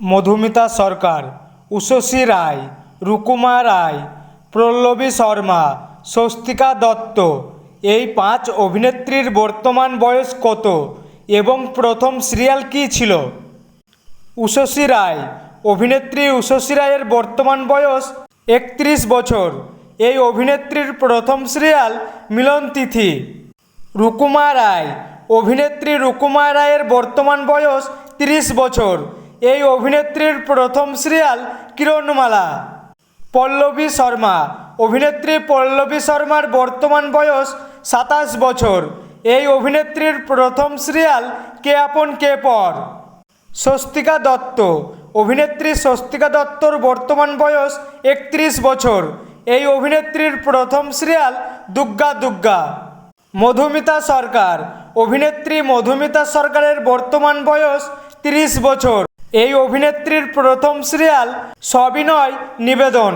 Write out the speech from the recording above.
মধুমিতা সরকার, উষসী রায়, রুকুমা রায় পল্লবী শর্মা, স্বস্তিকা দত্ত। এই পাঁচ অভিনেত্রীর বর্তমান বয়স কত এবং প্রথম সিরিয়াল কী ছিল? উষসী রায়, অভিনেত্রী উষসী রায়ের বর্তমান বয়স একত্রিশ বছর। এই অভিনেত্রীর প্রথম সিরিয়াল মিলন তিথি। রুকুমা রায়, অভিনেত্রী রুকুমা রায়ের বর্তমান বয়স তিরিশ বছর। এই অভিনেত্রীর প্রথম সিরিয়াল কিরণমালা। পল্লবী শর্মা। অভিনেত্রী পল্লবী শর্মার বর্তমান বয়স সাতাশ বছর। এই অভিনেত্রীর প্রথম সিরিয়াল কে আপন কে পর? স্বস্তিকা দত্ত। অভিনেত্রী স্বস্তিকা দত্তর বর্তমান বয়স একত্রিশ বছর। এই অভিনেত্রীর প্রথম সিরিয়াল দুগ্গা দুগ্গা। মধুমিতা সরকার। অভিনেত্রী মধুমিতা সরকারের বর্তমান বয়স তিরিশ বছর। এই অভিনেত্রীর প্রথম সিরিয়াল সবিনয় নিবেদন।